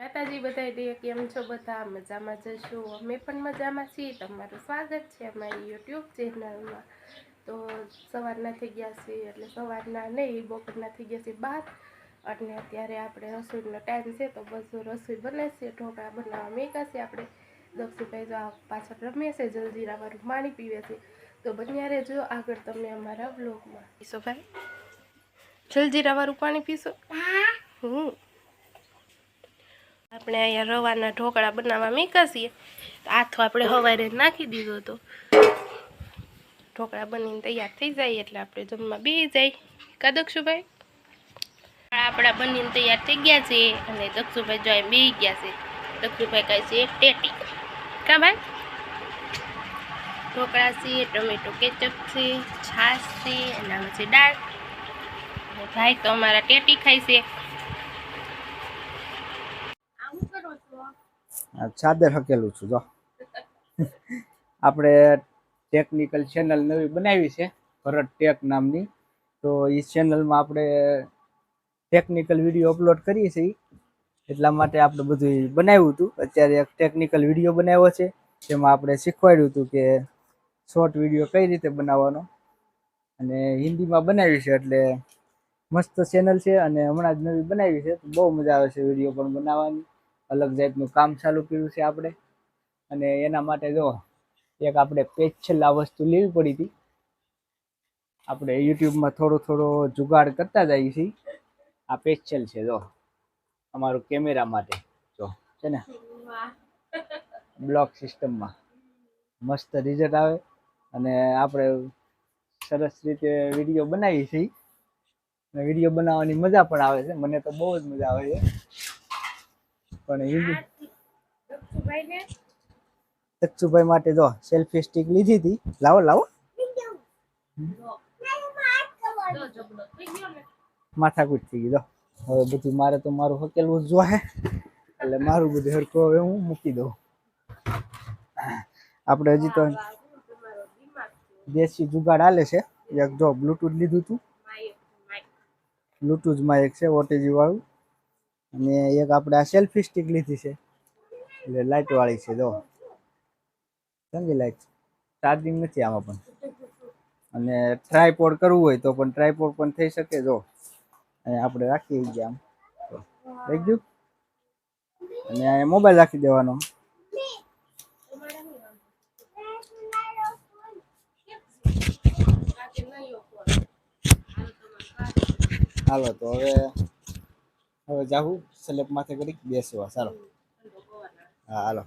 માતાજી બધા દે કેમ છો બધા? મજામાં જશો. અમે પણ મજામાં છીએ. તમારું સ્વાગત છે અમારી યુટ્યુબ ચેનલમાં. તો સવારના થઈ ગયા છે એટલે સવારના નહીં બપોરના થઈ ગયા છે બાર. અને અત્યારે આપણે રસોઈનો ટાઈમ છે તો બધું રસોઈ બને છે ઢોકળા બનાવવા મેકા છે આપણે. દક્ષુભાઈ જો આ પાછળ રમે છે જલજીરાવાળું પાણી પીવે છે. તો બન્યા રહેજો આગળ તમે અમારા બ્લોગમાં પીશો ભાઈ જલજીરાવાળું પાણી પીશો? હમ. આપણે અહીંયા રવાના ઢોકળા બનાવવા મેકાશીએ આથો આપણે હવારે નાખી દીધો હતો ઢોકળા બનીને તૈયાર થઈ જાય એટલે આપણે જમવા બેસી જાય. કા દક્ષુભાઈ? આપણા બનીને તૈયાર થઈ ગયા છે અને દક્ષુભાઈ જો બે ગયા છે. દક્ષુભાઈ કહે છે ટેટી. કા ભાઈ? ઢોકળા છે, ટમેટો કેચપ છે, છાશ છે એનામાં છે દાળ. અને ભાઈ તો અમારા ટેટી ખાય છે. ચાદર હકેલું છું જો. આપણે ટેકનિકલ ચેનલ નવી બનાવી છે ભરત ટેક નામની. તો એ ચેનલમાં આપણે ટેકનિકલ વીડિયો અપલોડ કરીએ છીએ. એટલા માટે આપણે બધું બનાવ્યું હતું. અત્યારે એક ટેકનિકલ વીડિયો બનાવ્યો છે જેમાં આપણે શીખવાડ્યું હતું કે શોર્ટ વીડિયો કઈ રીતે બનાવવાનો. અને હિન્દીમાં બનાવી છે એટલે મસ્ત ચેનલ છે અને હમણાં જ નવી બનાવી છે તો બહુ મજા આવે છે વીડિયો પણ બનાવવાની. અલગ જાતનું કામ ચાલુ કર્યું છે આપણે. અને એના માટે જો એક આપણે પેજ છેલ્લા વસ્તુ લેવી પડી હતી. આપણે યુટ્યુબમાં થોડો થોડો જુગાડ કરતા જઈએ છીએ. આ પેચલ છે, જો. અમારું કેમેરા માટે, જો. છે ને? બ્લોક સિસ્ટમમાં મસ્ત રિઝલ્ટ આવે. અને આપણે સરસ રીતે વીડિયો બનાવીએ છીએ. વીડિયો બનાવવાની મજા પણ આવે છે. મને તો બહુ જ મજા આવે છે. પણ દક્ષુભાઈ માટે જો સેલ્ફી સ્ટિક લીધી હતી. લાવો લાવો. માથાકૂટ થઈ ગઈ જો. હવે બધું મારે તો મારું હકેલવું જ જોહે. એટલે મારું બધું હરકો હવે હું મૂકી દઉં. આપણે હજી તો દેશી જુગાડ આલે છે. એક જો બ્લુટૂથ લીધું હતું બ્લુટૂથમાં એક છે ઓટીજી વાળું? અને એક આપણે આ સેલ્ફી સ્ટિક લીધી છે. એટલે લાઇટ વાળી છે, જો. સમજી લાઈટ ચાર્જિંગ નથી આમાં પણ. અને ટ્રાયપોડ કરવું હોય તો પણ ટ્રાયપોડ પણ થઈ શકે, જો. અને આપણે રાખી ગયા આમ. થઈ ગયું. અને મોબાઈલ રાખી દેવાનો. હાલો, તો હવે હવે જાહું સ્લેબ માથે કરી બેસવા ચાલો. હા હાલો.